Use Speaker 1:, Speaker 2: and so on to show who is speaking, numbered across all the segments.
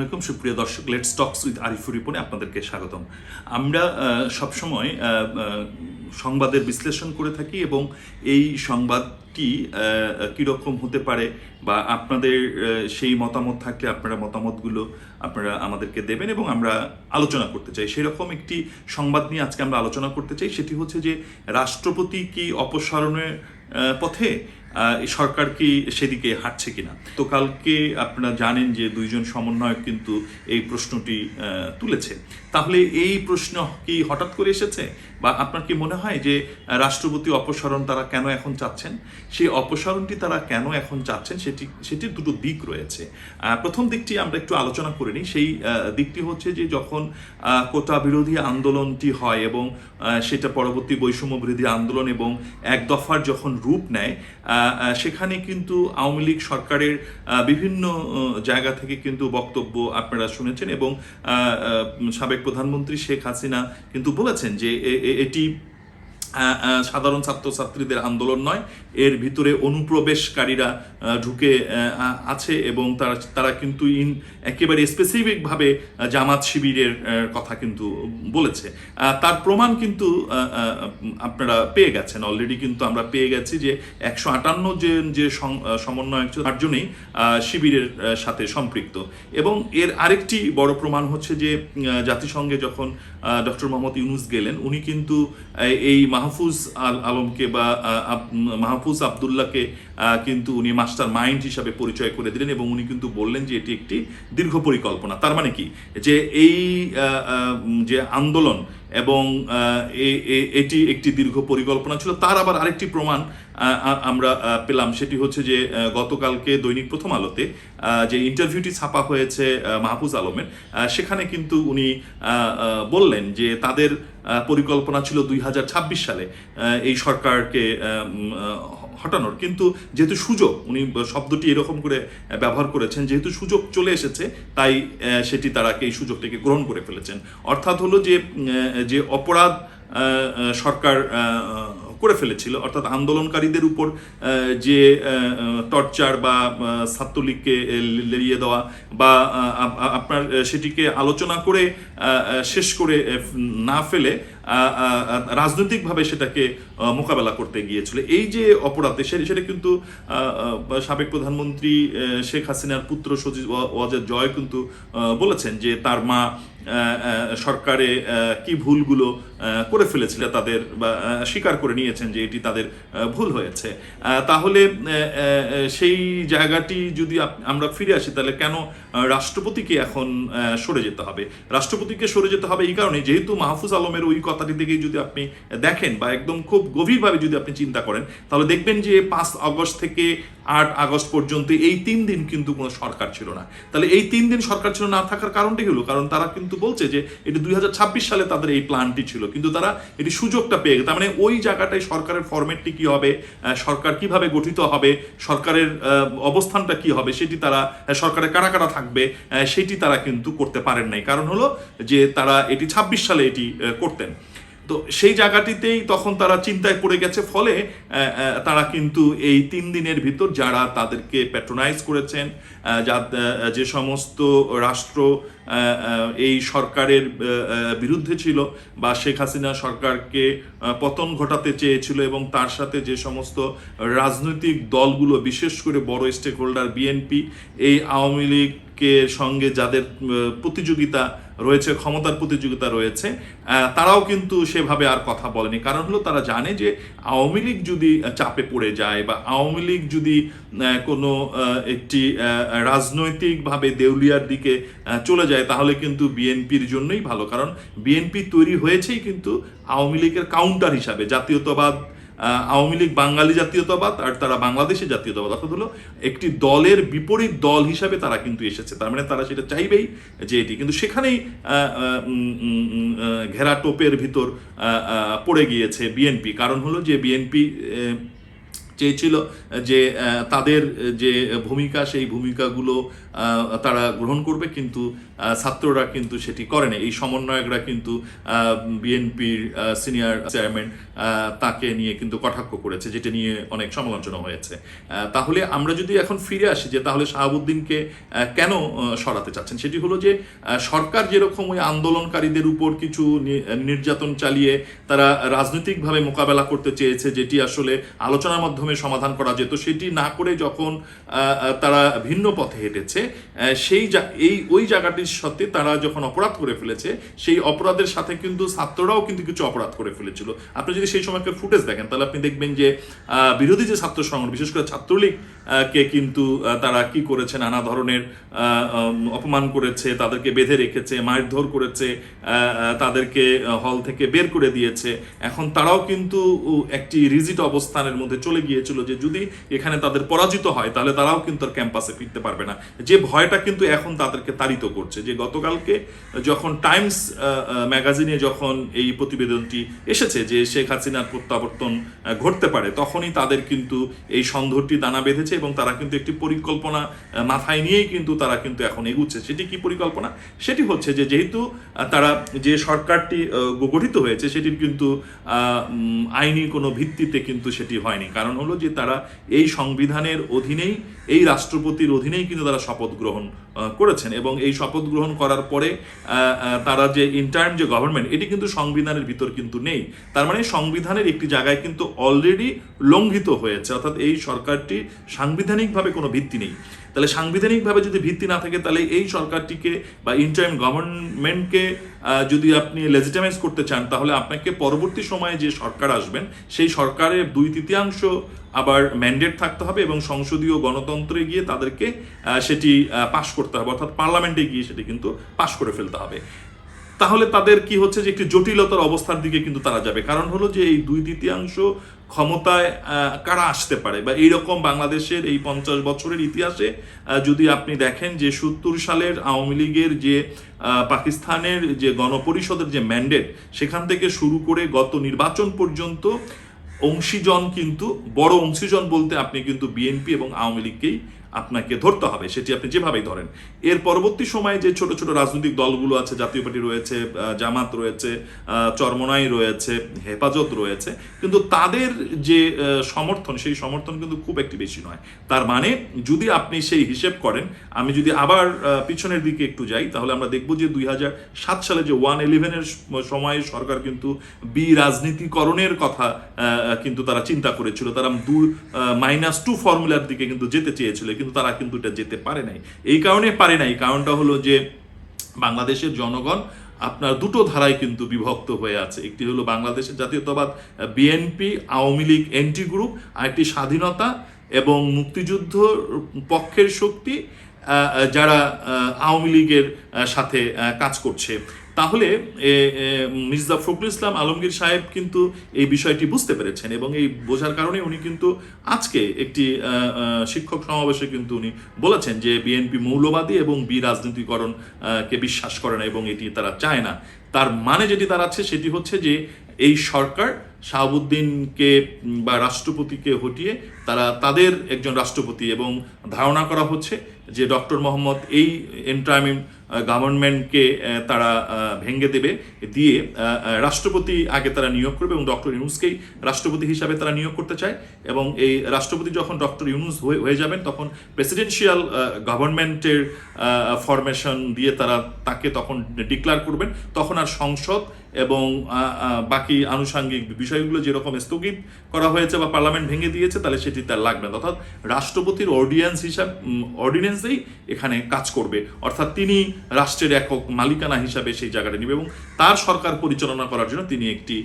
Speaker 1: আলাইকুম, সুপ্রিয় দর্শক লেটস টক্স উইথ আরিফুর রিপনে আপনাদেরকে স্বাগতম। আমরা সবসময় সংবাদের বিশ্লেষণ করে থাকি এবং এই সংবাদটি কীরকম হতে পারে বা আপনাদের সেই মতামত থাকলে আপনারা মতামতগুলো আপনারা আমাদেরকে দেবেন এবং আমরা আলোচনা করতে চাই। সেরকম একটি সংবাদ নিয়ে আজকে আমরা আলোচনা করতে চাই, সেটি হচ্ছে যে রাষ্ট্রপতি কি অপসারণের পথে সরকার কি সেদিকে হাঁটছে কিনা? তো কালকে আপনারা জানেন যে দুইজন সমন্বয়ক কিন্তু এই প্রশ্নটি তুলেছে। তাহলে এই প্রশ্ন কি হঠাৎ করে এসেছে? বা আপনার কি মনে হয় যে রাষ্ট্রপতি অপসারণ তারা কেন এখন চাচ্ছেন? সেই অপসারণটি তারা কেন এখন চাচ্ছেন সেটি সেটির দুটো দিক রয়েছে। প্রথম দিকটি আমরা একটু আলোচনা করে নিই। সেই দিকটি হচ্ছে যে যখন কোটা বিরোধী আন্দোলনটি হয় এবং সেটা পরবর্তী বৈষম্য বিরোধী আন্দোলন এবং এক দফার যখন রূপ নেয় সেখানে কিন্তু আওয়ামী লীগ সরকারের বিভিন্ন জায়গা থেকে কিন্তু বক্তব্য আপনারা শুনেছেন এবং সাবেক প্রধানমন্ত্রী শেখ হাসিনা কিন্তু বলেছেন যে এটি সাধারণ ছাত্রছাত্রীদের আন্দোলন নয় এর ভিতরে অনুপ্রবেশকারীরা ঢুকে আছে এবং তারা তারা কিন্তু ইন একেবারে স্পেসিফিকভাবে জামাত শিবিরের কথা কিন্তু বলেছে। তার প্রমাণ কিন্তু আপনারা পেয়ে গেছেন। অলরেডি কিন্তু আমরা পেয়ে গেছি যে একশো আটান্ন যে যে সমন্বয় আহ, শিবিরের সাথে সম্পৃক্ত। এবং এর আরেকটি বড় প্রমাণ হচ্ছে যে জাতিসংঘে যখন ডক্টর মোহাম্মদ ইউনুস গেলেন উনি কিন্তু এই মাহফুজ আল আলমকে বা মাহফুজ আবদুল্লাহকে কিন্তু উনি মাস্টার মাইন্ড হিসাবে পরিচয় করে দিলেন এবং উনি কিন্তু বললেন যে এটি একটি দীর্ঘ পরিকল্পনা। তার মানে কি? যে এই যে আন্দোলন এবং এটি একটি দীর্ঘ পরিকল্পনা ছিল, তার আবার আরেকটি প্রমাণ আমরা পেলাম। সেটি হচ্ছে যে গতকালকে দৈনিক প্রথম আলোতে যে ইন্টারভিউটি ছাপা হয়েছে মাহফুজ আলমের সেখানে কিন্তু উনি বললেন যে তাদের পরিকল্পনা ছিল দুই হাজার ছাব্বিশ সালে এই সরকারকে হটানোর। কিন্তু যেহেতু সুযোগ, উনি শব্দটি এরকম করে ব্যবহার করেছেন, যেহেতু সুযোগ চলে এসেছে, তাই সেটি তারা এই সুযোগটিকে গ্রহণ করে ফেলেছেন। অর্থাৎ হলো যে যে অপরাধ সরকার করে ফেলেছিল। অর্থাৎ আন্দোলনকারীদের উপর যে টর্চার বা ছাত্রলীগকে লেলিয়ে দেওয়া বা আপনার সেটিকে আলোচনা করে শেষ করে না ফেলে রাজনৈতিকভাবে সেটাকে মোকাবেলা করতে গিয়েছিল। এই যে অপরাধে সেটা কিন্তু সাবেক প্রধানমন্ত্রী শেখ হাসিনার পুত্র ওয়া- ওয়াজেদ জয় কিন্তু বলেছেন যে তার মা সরকারে কি ভুলগুলো করে ফেলেছিল তাদের বা স্বীকার করে নিয়েছেন যে এটি তাদের ভুল হয়েছে। তাহলে সেই জায়গাটি যদি আমরা ফিরে আসি, তাহলে কেন রাষ্ট্রপতিকে এখন সরে যেতে হবে? রাষ্ট্রপতিকে সরে যেতে হবে এই কারণে যেহেতু মাহফুজ আলমের ওই কথাটি থেকেই যদি আপনি দেখেন বা একদম খুব গভীরভাবে যদি আপনি চিন্তা করেন, তাহলে দেখবেন যে পাঁচ আগস্ট থেকে আট আগস্ট পর্যন্ত এই তিন দিন কিন্তু কোনো সরকার ছিল না। তাহলে এই তিন দিন সরকার ছিল না থাকার কারণটি হলো, কারণ তারা কিন্তু বলছে যে, এটি দুই হাজার ছাব্বিশ সালে তাদের এই প্ল্যানটি ছিল কিন্তু তারা এটি সুযোগটা পেয়ে গেছে। তার মানে ওই জায়গাটায় সরকারের ফরম্যাটটি কি হবে সরকার কীভাবে গঠিত হবে, সরকারের অবস্থানটা কি হবে, সেটি তারা সরকারে কারা কারা থাকবে সেটি তারা কিন্তু করতে পারেন নাই। কারণ হলো যে তারা এটি ছাব্বিশ সালে এটি করতেন। তো সেই জায়গাটিতেই তখন তারা চিন্তায় পড়ে গেছে। ফলে তারা কিন্তু এই তিন দিনের ভিতর যারা তাদেরকে প্যাট্রোনাইজ করেছেন যা যে সমস্ত রাষ্ট্র এই সরকারের বিরুদ্ধে ছিল বা শেখ হাসিনা সরকারকে পতন ঘটাতে চেয়েছিল এবং তার সাথে যে সমস্ত রাজনৈতিক দলগুলো, বিশেষ করে বড় স্টেক হোল্ডার বিএনপি এই আওয়ামী লীগের সঙ্গে যাদের প্রতিযোগিতা রয়েছে, ক্ষমতার প্রতিযোগিতা রয়েছে। তারাও কিন্তু সেভাবে আর কথা বলেনি। কারণ হলো, তারা জানে যে আওয়ামী লীগ যদি চাপে পড়ে যায় বা আওয়ামী লীগ যদি কোনো একটি রাজনৈতিকভাবে দেউলিয়ার দিকে চলে যায়, তাহলে কিন্তু বিএনপির জন্যই ভালো। কারণ বিএনপি তৈরি হয়েছেই কিন্তু আওয়ামী লীগের কাউন্টার হিসাবে, জাতীয়তাবাদ আওয়ামী লীগ বাঙালি জাতীয়তাবাদ আর তারা বাংলাদেশের জাতীয়তাবাদ। অর্থাৎ হলো একটি দলের বিপরীত দল হিসাবে তারা কিন্তু এসেছে। তার মানে তারা সেটা চাইবেই যে এটি। কিন্তু সেখানেই ঘেরা টোপের ভিতর পড়ে গিয়েছে বিএনপি। কারণ হলো যে বিএনপি চেয়েছিল যে তাদের যে ভূমিকা, সেই ভূমিকাগুলো তারা গ্রহণ করবে, কিন্তু ছাত্ররা কিন্তু সেটি করে না এই সমন্বয়করা কিন্তু বিএনপির সিনিয়র চেয়ারম্যান তাকে নিয়ে কিন্তু কটাক্ষ করেছে, যেটা নিয়ে অনেক সমালোচনা হয়েছে। তাহলে আমরা যদি এখন ফিরে আসি, যে তাহলে শাহাবুদ্দিনকে কেন সরাতে চাচ্ছেন? সেটি হলো যে সরকার যেরকম ওই আন্দোলনকারীদের উপর কিছু নির্যাতন চালিয়ে তারা রাজনৈতিকভাবে মোকাবেলা করতে চেয়েছে, যেটি আসলে আলোচনার মাধ্যমে সমাধান করা যেত, সেটি না করে যখন তারা ভিন্ন পথে হেঁটেছে সেই এই, ওই জায়গাটির সাথে তারা যখন অপরাধ করে ফেলেছে, সেই অপরাধের সাথে কিন্তু ছাত্ররাও কিন্তু কিছু অপরাধ করে ফেলেছিল। আপনি যদি সেই সময়কার ফুটেজ দেখেন, তাহলে আপনি দেখবেন যে বিরোধী যে ছাত্র সংগঠন, বিশেষ করে ছাত্রলীগ কে কিন্তু তারা কি করেছে, নানা ধরনের অপমান করেছে, তাদেরকে বেঁধে রেখেছে, মারধর করেছে তাদেরকে হল থেকে বের করে দিয়েছে, এখন তারাও কিন্তু একটি রিজিট অবস্থানের মধ্যে চলে গিয়েছিল যে যদি এখানে তাদের পরাজিত হয়, তাহলে তারাও কিন্তু আর ক্যাম্পাসে ফিরতে পারবে না। যে ভয়টা কিন্তু এখন তাদেরকে তাড়িত করছে, যে গতকালকে যখন টাইমস ম্যাগাজিনে যখন এই প্রতিবেদনটি এসেছে যে শেখ হাসিনার প্রত্যাবর্তন ঘটতে পারে, তখনই তাদের কিন্তু এই সন্দেহটি দানা বেঁধেছে এবং তারা কিন্তু একটি পরিকল্পনা মাথায় নিয়েই কিন্তু তারা কিন্তু এখন এগুচ্ছে। সেটি কি পরিকল্পনা? সেটি হচ্ছে যে যেহেতু তারা যে সরকারটি গঠিত হয়েছে, সেটির কিন্তু আইনি কোনো ভিত্তিতে কিন্তু সেটি হয়নি। কারণ হলো যে তারা এই সংবিধানের অধীনেই, এই রাষ্ট্রপতির অধীনেই কিন্তু তারা শপথ গ্রহণ করেছেন এবং এই শপথ গ্রহণ করার পরে তারা যে ইন্টার্ম যে গভর্নমেন্ট, এটি কিন্তু সংবিধানের ভিতর কিন্তু নেই। তার মানে সংবিধানের একটি জায়গায় কিন্তু অলরেডি লঙ্ঘিত হয়েছে, অর্থাৎ এই সরকারটি সাংবিধানিকভাবে কোনো ভিত্তি নেই। তাহলে সাংবিধানিকভাবে যদি ভিত্তি না থাকে, তাহলে এই সরকারটিকে বা ইন্টারিম গভর্নমেন্টকে যদি আপনি লেজিটামাইজ করতে চান, তাহলে আপনাকে পরবর্তী সময়ে যে সরকার আসবেন, সেই সরকারের দুই তৃতীয়াংশ আবার ম্যান্ডেট থাকতে হবে এবং সংসদীয় গণতন্ত্রে গিয়ে তাদেরকে সেটি পাশ করতে হবে। অর্থাৎ পার্লামেন্টে গিয়ে সেটি কিন্তু পাশ করে ফেলতে হবে। তাহলে তাদের কি হচ্ছে যে, একটি জটিলতার অবস্থার দিকে কিন্তু তারা যাবে। কারণ হলো যে, এই দুই তৃতীয়াংশ ক্ষমতায় কারা আসতে পারে? বা এইরকম বাংলাদেশের এই পঞ্চাশ বছরের ইতিহাসে যদি আপনি দেখেন যে সত্তর সালের আওয়ামী লীগের যে পাকিস্তানের যে গণপরিষদের যে ম্যান্ডেট সেখান থেকে শুরু করে গত নির্বাচন পর্যন্ত অংশীজন কিন্তু, বড় অংশীজন বলতে আপনি কিন্তু বিএনপি এবং আওয়ামী লীগকেই আপনাকে ধরতে হবে, সেটি আপনি যেভাবেই ধরেন। এর পরবর্তী সময়ে যে ছোট ছোট রাজনৈতিক দলগুলো আছে, জাতীয় পার্টি রয়েছে জামাত রয়েছে চরমনাই রয়েছে, হেফাজত রয়েছে, কিন্তু তাদের যে সমর্থন, সেই সমর্থন কিন্তু খুব একটি বেশি নয়। তার মানে যদি আপনি সেই হিসেব করেন, আমি যদি আবার পিছনের দিকে একটু যাই, তাহলে আমরা দেখব যে দুই সালে যে ওয়ান ইলেভেনের সময়ে সরকার কিন্তু বি রাজনীতিকরণের কথা কিন্তু তারা চিন্তা করেছিল। তারা দু মাইনাস টু ফর্মুলার দিকে কিন্তু যেতে চেয়েছিল। কিন্তু তারা কিন্তু এটা যেতে পারে নাই। এই কারণে পারে নাই। কারণটা হলো যে বাংলাদেশের জনগণ আপনার দুটো ধারায় কিন্তু বিভক্ত হয়ে আছে। একটি হলো বাংলাদেশের জাতীয়তাবাদ BNP Awami League NT group আর একটি স্বাধীনতা এবং মুক্তিযুদ্ধ পক্ষের শক্তি যারা আওয়ামী লীগের সাথে কাজ করছে। তাহলে মির্জা ফখরুল ইসলাম আলমগীর সাহেব কিন্তু এই বিষয়টি বুঝতে পেরেছেন এবং এই বোঝার কারণে উনি কিন্তু আজকে একটি শিক্ষক সমাবেশে কিন্তু উনি বলেছেন যে বিএনপি মৌলবাদী এবং বি রাজনীতিকরণ আহ, কে বিশ্বাস করে না এবং এটি তারা চায় না। তার মানে যেটি দাঁড়াচ্ছে সেটি হচ্ছে যে এই সরকার শাহাবুদ্দিনকে বা রাষ্ট্রপতিকে হটিয়ে তারা তাদের একজন রাষ্ট্রপতি এবং ধারণা করা হচ্ছে যে ডক্টর মোহাম্মদ এই এন্টারমিন গভর্নমেন্টকে তারা ভেঙে দেবে, দিয়ে রাষ্ট্রপতি আগে তারা নিয়োগ করবে এবং ডক্টর ইউনুসকেই রাষ্ট্রপতি হিসাবে তারা নিয়োগ করতে চায় এবং এই রাষ্ট্রপতি যখন ডক্টর ইউনুস হয়ে যাবেন তখন প্রেসিডেন্সিয়াল গভর্নমেন্টের ফরমেশন দিয়ে তারা তাকে তখন ডিক্লার করবেন। তখন আর সংসদ এবং বাকি আনুষাঙ্গিক বিষয়গুলো যেরকম স্থগিত করা হয়েছে বা পার্লামেন্ট ভেঙে দিয়েছে, তাহলে সেটি তার লাগবে না। অর্থাৎ রাষ্ট্রপতির অর্ডিন্যান্স হিসাব অর্ডিন্যান্সেই এখানে কাজ করবে। অর্থাৎ তিনি রাষ্ট্রের একক মালিকানা হিসাবে সেই জায়গাটা নেবে এবং তার সরকার পরিচালনা করার জন্য তিনি একটি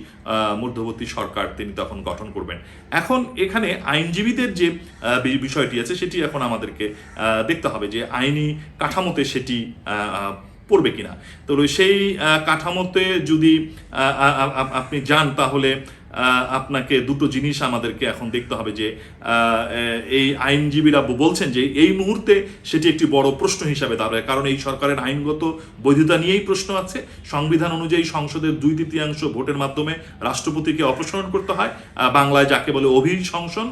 Speaker 1: মধ্যবর্তী সরকার তিনি তখন গঠন করবেন। এখন এখানে আইনজীবীদের যে বিষয়টি আছে, সেটি এখন আমাদেরকে দেখতে হবে যে আইনি কাঠামোতে সেটি পড়বে কিনা। তো সেই কাঠামোতে যদি আপনি যান তাহলে আপনাকে দুটো জিনিস আমাদেরকে এখন দেখতে হবে যে এই আইনজীবীরা বলছেন যে, এই মুহূর্তে সেটি একটি বড় প্রশ্ন হিসাবে দাঁড়ায় কারণ এই সরকারের আইনগত বৈধতা নিয়েই প্রশ্ন আছে। সংবিধান অনুযায়ী সংসদের দুই তৃতীয়াংশ ভোটের মাধ্যমে রাষ্ট্রপতিকে অপসারণ করতে হয় বাংলায় যাকে বলে অভিশংসন।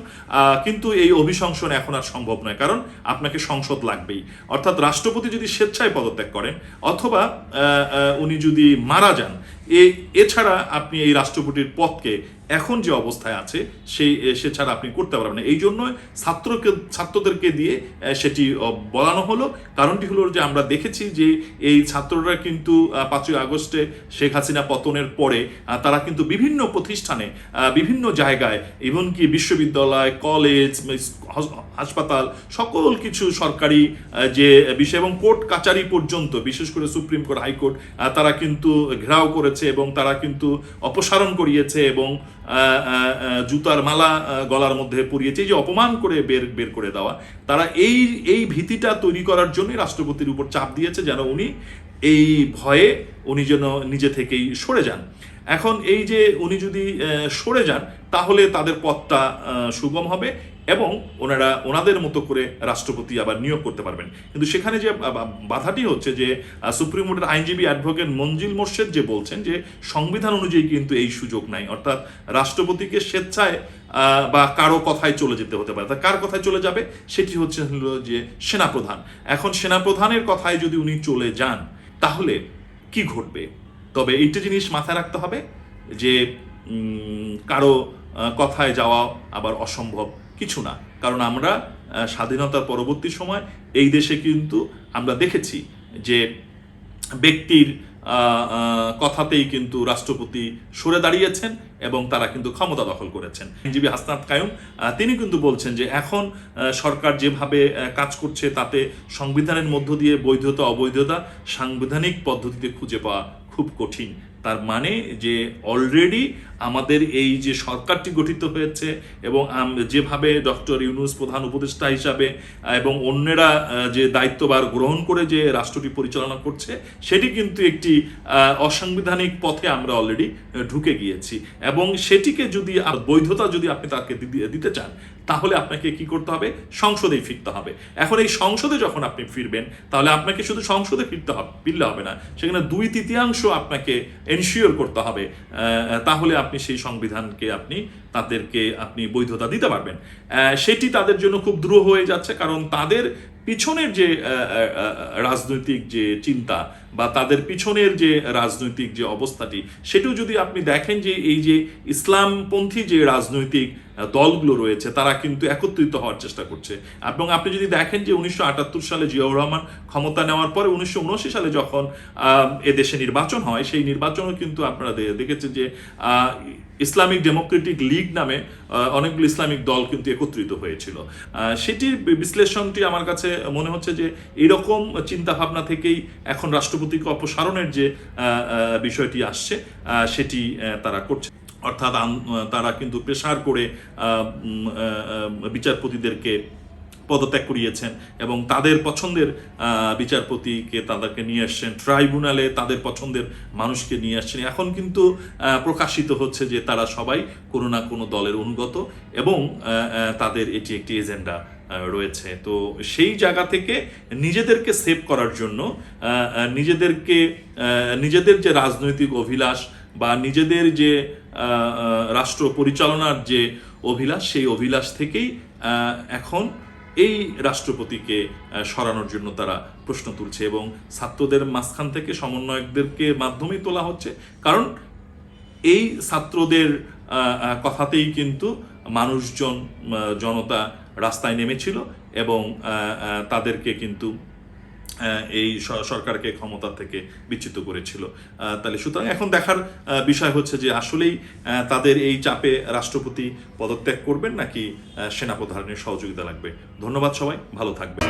Speaker 1: কিন্তু এই অভিশংসন এখন আর সম্ভব নয়, কারণ আপনাকে সংসদ লাগবেই। অর্থাৎ রাষ্ট্রপতি যদি স্বেচ্ছায় পদত্যাগ করেন, অথবা উনি যদি মারা যান এছাড়া আপনি এই রাষ্ট্রপতির পদকে এখন যে অবস্থায় আছে সেই সে ছাড়া আপনি করতে পারবেন এই জন্য ছাত্রকে, ছাত্রদেরকে দিয়ে সেটি বলানো হলো। কারণটি হলো যে আমরা দেখেছি যে এই ছাত্ররা কিন্তু পাঁচই আগস্টে শেখ হাসিনা পতনের পরে তারা কিন্তু বিভিন্ন প্রতিষ্ঠানে বিভিন্ন জায়গায় এমনকি বিশ্ববিদ্যালয়, কলেজ হাসপাতাল, সকল কিছু সরকারি যে বিষয় এবং কোর্ট কাচারি পর্যন্ত, বিশেষ করে সুপ্রিম কোর্ট, হাইকোর্ট তারা কিন্তু ঘেরাও করেছে এবং তারা কিন্তু অপসারণ করিয়েছে এবং জুতার মালা গলার মধ্যে পরিয়েছে। যে অপমান করে বের বের করে দেওয়া, তারা এই এই ভীতিটা তৈরি করার জন্যই রাষ্ট্রপতির উপর চাপ দিয়েছে যেন উনি এই ভয়ে উনি যেন নিজে থেকেই সরে যান। এখন এই যে উনি যদি সরে যান, তাহলে তাদের পথটা সুগম হবে। এবং ওনারা, ওনাদের মতো করে রাষ্ট্রপতি আবার নিয়োগ করতে পারবেন। কিন্তু সেখানে যে বাধাটি হচ্ছে যে সুপ্রিম কোর্টের আইনজীবী অ্যাডভোকেট মঞ্জিল মোর্শেদ যে বলছেন যে, সংবিধান অনুযায়ী কিন্তু এই সুযোগ নাই। অর্থাৎ রাষ্ট্রপতিকে স্বেচ্ছায় বা কারও কথায় চলে যেতে হতে পারে। তা কার কথায় চলে যাবে? সেটি হচ্ছে হলো যে, সেনাপ্রধান। এখন সেনাপ্রধানের কথায় যদি উনি চলে যান, তাহলে কি ঘটবে? তবে এইটা জিনিস মাথায় রাখতে হবে যে কারও কথায় যাওয়া আবার অসম্ভব কিছু না। কারণ আমরা স্বাধীনতার পরবর্তী সময় এই দেশে কিন্তু আমরা দেখেছি যে ব্যক্তির কথাতেই কিন্তু রাষ্ট্রপতি সরে দাঁড়িয়েছেন এবং তারা কিন্তু ক্ষমতা দখল করেছেন। আইনজীবী হাসনাত কায়ুম তিনি কিন্তু বলছেন যে এখন সরকার যেভাবে কাজ করছে তাতে সংবিধানের মধ্য দিয়ে বৈধতা, অবৈধতা সাংবিধানিক পদ্ধতিতে খুঁজে পাওয়া খুব কঠিন। তার মানে যে অলরেডি আমাদের এই যে সরকারটি গঠিত হয়েছে এবং যেভাবে ডক্টর ইউনুস প্রধান উপদেষ্টা হিসাবে এবং অন্যরা যে দায়িত্বভার গ্রহণ করে যে রাষ্ট্রটি পরিচালনা করছে, সেটি কিন্তু একটি অসাংবিধানিক পথে আমরা অলরেডি ঢুকে গিয়েছি। এবং সেটিকে যদি বৈধতা যদি আপনি তাকে দিতে চান, তাহলে আপনাকে কি করতে হবে? সংসদেই ফিরতে হবে। এখন এই সংসদে যখন আপনি ফিরবেন, তাহলে আপনাকে শুধু সংসদে ফিরতে হবে, ফিরলে হবে না। সেখানে দুই তৃতীয়াংশ আপনাকে এনশিওর করতে হবে তাহলে আপনি সেই সংবিধানকে আপনি, তাদেরকে আপনি বৈধতা দিতে পারবেন। সেটি তাদের জন্য খুব দ্রুহ হয়ে যাচ্ছে, কারণ তাদের পিছনের যে রাজনৈতিক যে চিন্তা বা তাদের পিছনের যে রাজনৈতিক যে অবস্থাটি, সেটিও যদি আপনি দেখেন যে এই যে ইসলামপন্থী যে রাজনৈতিক দলগুলো রয়েছে, তারা কিন্তু একত্রিত হওয়ার চেষ্টা করছে। এবং আপনি যদি দেখেন যে উনিশশো আটাত্তর সালে জিয়াউর রহমান ক্ষমতা নেওয়ার পরে উনিশশো উনআশি সালে যখন এদেশে নির্বাচন হয়, সেই নির্বাচনও কিন্তু আপনারা দেখেছেন যে ইসলামিক ডেমোক্রেটিক লীগ নামে অনেকগুলো ইসলামিক দল কিন্তু একত্রিত হয়েছিল। সেটির বিশ্লেষণটি আমার কাছে মনে হচ্ছে যে এরকম চিন্তা ভাবনা থেকেই এখন রাষ্ট্রপতিকে অপসারণের যে বিষয়টি আসছে সেটি তারা করছে। অর্থাৎ তারা কিন্তু প্রেসার করে বিচারপতিদেরকে পদত্যাগ করিয়েছেন এবং তাদের পছন্দের বিচারপতিকে তাদেরকে নিয়ে আসছেন, ট্রাইব্যুনালে তাদের পছন্দের মানুষকে নিয়ে আসছেন। এখন কিন্তু প্রকাশিত হচ্ছে যে তারা সবাই কোনো না কোনো দলের অনুগত এবং তাদের এটি একটি এজেন্ডা রয়েছে। তো সেই জায়গা থেকে নিজেদেরকে সেভ করার জন্য নিজেদেরকে নিজেদের যে রাজনৈতিক অভিলাষ বা নিজেদের যে রাষ্ট্র পরিচালনার যে অভিলাষ, সেই অভিলাষ থেকেই এখন এই রাষ্ট্রপতিকে সরানোর জন্য তারা প্রশ্ন তুলছে এবং ছাত্রদের মাঝখান থেকে সমন্বয়কদেরকে মাধ্যমেই তোলা হচ্ছে। কারণ এই ছাত্রদের কথাতেই কিন্তু মানুষজন জনতা রাস্তায় নেমেছিল এবং তাদেরকে কিন্তু এই সরকারকে ক্ষমতা থেকে বিচ্যুত করেছিল। তাহলে সুতরাং এখন দেখার বিষয় হচ্ছে যে আসলেই তাদের এই চাপে রাষ্ট্রপতি পদত্যাগ করবেন নাকি সেনাপ্রধানের সহযোগিতা লাগবে। ধন্যবাদ সবাই, ভালো থাকবে